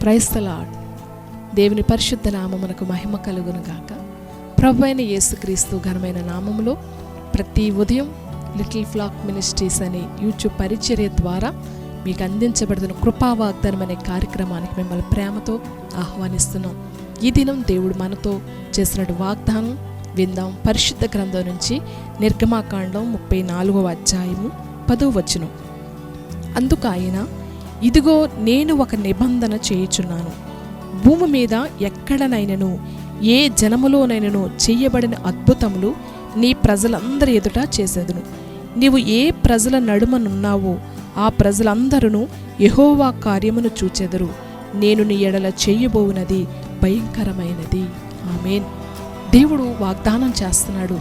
క్రైస్తలాడ్ దేవుని పరిశుద్ధ నామమునకు మహిమ కలుగును గాక. ప్రభు అయిన యేసుక్రీస్తు ఘనమైన నామములో ప్రతి ఉదయం లిటిల్ ఫ్లాక్ మినిస్ట్రీస్ అనే యూట్యూబ్ పరిచర్య ద్వారా మీకు అందించబడుతున్న కృపావాగ్దానం అనే కార్యక్రమానికి మిమ్మల్ని ప్రేమతో ఆహ్వానిస్తున్నాం. ఈ దినం దేవుడు మనతో చేసినట్టు వాగ్దానం విందాం. పరిశుద్ధ గ్రంథం నుంచి నిర్గమాకాండం ముప్పై నాలుగవ అధ్యాయము పదో వచనం. అందుకు ఆయన ఇదిగో నేను ఒక నిబంధన చేయుచున్నాను. భూమి మీద ఎక్కడనైనను ఏ జనములోనైనను చేయబడిన అద్భుతములు నీ ప్రజలందరి ఎదుట చేసేదును. నీవు ఏ ప్రజల నడుమనున్నావో ఆ ప్రజలందరూ యహోవా కార్యమును చూచెదరు. నేను నీ ఎడల చేయబోవునది భయంకరమైనది. ఆమెన్. దేవుడు వాగ్దానం చేస్తున్నాడు.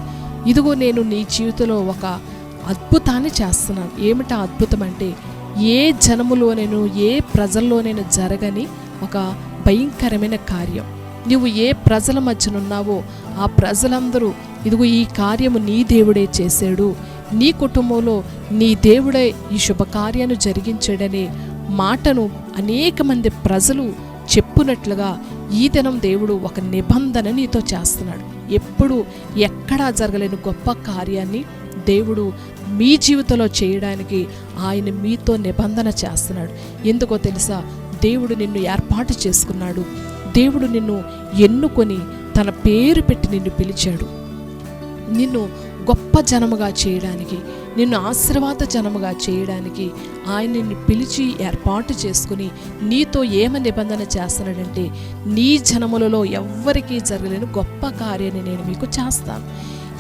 ఇదిగో నేను నీ జీవితంలో ఒక అద్భుతాన్ని చేస్తున్నాను. ఏమిటా అద్భుతం అంటే ఏ జనములోనైనా ఏ ప్రజల్లోనైనా జరగని ఒక భయంకరమైన కార్యం. నువ్వు ఏ ప్రజల మధ్యనున్నావో ఆ ప్రజలందరూ ఇదిగో ఈ కార్యము నీ దేవుడే చేశాడు. నీ కుటుంబంలో నీ దేవుడే ఈ శుభకార్యాన్ని జరిగించాడనే మాటను అనేక మంది ప్రజలు చెప్పునట్లుగా ఈ దినం దేవుడు ఒక నిబంధన నీతో చేస్తున్నాడు. ఎప్పుడు ఎక్కడా జరగలేని గొప్ప కార్యాన్ని దేవుడు మీ జీవితంలో చేయడానికి ఆయన మీతో నిబంధన చేస్తున్నాడు. ఎందుకో తెలుసా? దేవుడు నిన్ను ఏర్పాటు చేసుకున్నాడు. దేవుడు నిన్ను ఎన్నుకొని తన పేరు పెట్టి నిన్ను పిలిచాడు. నిన్ను గొప్ప జనముగా చేయడానికి నిన్ను ఆశీర్వాద జనముగా చేయడానికి ఆయన నిన్ను పిలిచి ఏర్పాటు చేసుకుని నీతో ఏమ నిబంధన చేస్తున్నాడంటే నీ జనములలో ఎవ్వరికీ జరగలేని గొప్ప కార్యాన్ని నేను మీకు చేస్తాను.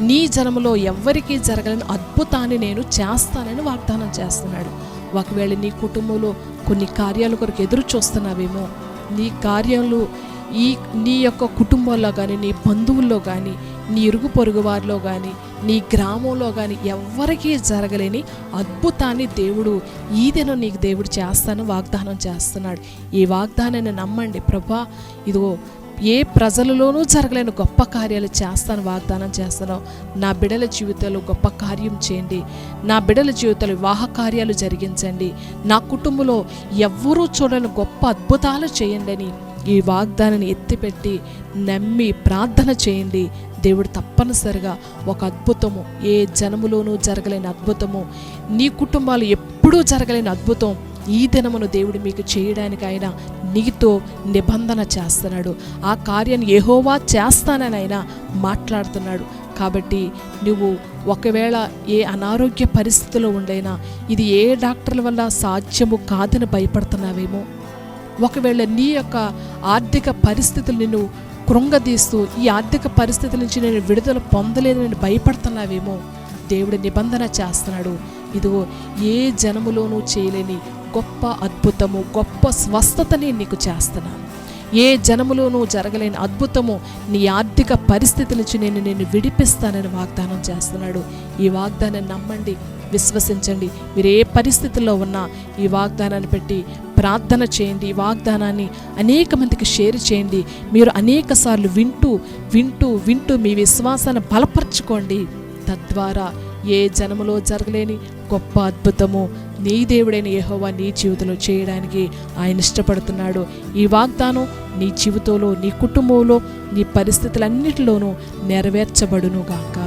నీ జనములో ఎవ్వరికీ జరగలేని అద్భుతాన్ని నేను చేస్తానని వాగ్దానం చేస్తున్నాడు. ఒకవేళ నీ కుటుంబంలో కొన్ని కార్యాల కొరకు ఎదురు చూస్తున్నావేమో నీ కార్యాలు ఈ నీ యొక్క కుటుంబంలో కానీ నీ బంధువుల్లో కానీ నీ ఇరుగు పొరుగు వారిలో కానీ నీ గ్రామంలో కానీ ఎవ్వరికీ జరగలేని అద్భుతాన్ని దేవుడు ఈ దినం నీకు దేవుడు చేస్తాను వాగ్దానం చేస్తున్నాడు. ఈ వాగ్దానాన్ని నమ్మండి ప్రభా. ఇదిగో ఏ ప్రజలలోనూ జరగలేని గొప్ప కార్యాలు చేస్తాను వాగ్దానం చేస్తాను నా బిడల జీవితంలో గొప్ప కార్యం చేయండి. నా బిడల జీవితంలో వివాహ కార్యాలు జరిగించండి. నా కుటుంబంలో ఎవ్వరూ చూడని గొప్ప అద్భుతాలు చేయండి అని ఈ వాగ్దానాన్ని ఎత్తిపెట్టి నమ్మి ప్రార్థన చేయండి. దేవుడు తప్పనిసరిగా ఒక అద్భుతము ఏ జనములోనూ జరగలేని అద్భుతము నీ కుటుంబాలు ఎప్పుడూ జరగలేని అద్భుతం ఈ దినమును దేవుడు మీకు చేయడానికి ఆయన నీతో నిబంధన చేస్తున్నాడు. ఆ కార్యాన్ని ఏహోవా చేస్తానని ఆయన మాట్లాడుతున్నాడు. కాబట్టి నువ్వు ఒకవేళ ఏ అనారోగ్య పరిస్థితిలో ఉండైనా ఇది ఏ డాక్టర్ల వల్ల సాధ్యము కాదని భయపడుతున్నావేమో? ఒకవేళ నీ యొక్క ఆర్థిక పరిస్థితులు నిన్ను కృంగదీస్తూ ఈ ఆర్థిక పరిస్థితుల నుంచి నేను విడుదల పొందలేదని భయపడుతున్నావేమో దేవుడు నిబంధన చేస్తున్నాడు. ఇదిగో ఏ జనములోనూ చేయలేని గొప్ప అద్భుతము గొప్ప స్వస్థతని నీకు చేస్తున్నాను ఏ జనములోనూ జరగలేని అద్భుతము నీ ఆర్థిక పరిస్థితి నుంచి నేను నేను విడిపిస్తానని వాగ్దానం చేస్తున్నాడు. ఈ వాగ్దానాన్ని నమ్మండి. విశ్వసించండి. మీరు ఏ పరిస్థితుల్లో ఉన్నా ఈ వాగ్దానాన్ని పెట్టి ప్రార్థన చేయండి. ఈ వాగ్దానాన్ని అనేక మందికి షేర్ చేయండి. మీరు అనేక సార్లు వింటూ వింటూ వింటూ మీ విశ్వాసాన్ని బలపరచుకోండి. తద్వారా ఏ జనములో జరగలేని గొప్ప అద్భుతము నీ దేవుడైన యెహోవా నీ జీవితంలో చేయడానికి ఆయన ఇష్టపడుతున్నాడు. ఈ వాగ్దానం నీ జీవితంలో నీ కుటుంబంలో నీ పరిస్థితులన్నిటిలోనూ నెరవేర్చబడును గాక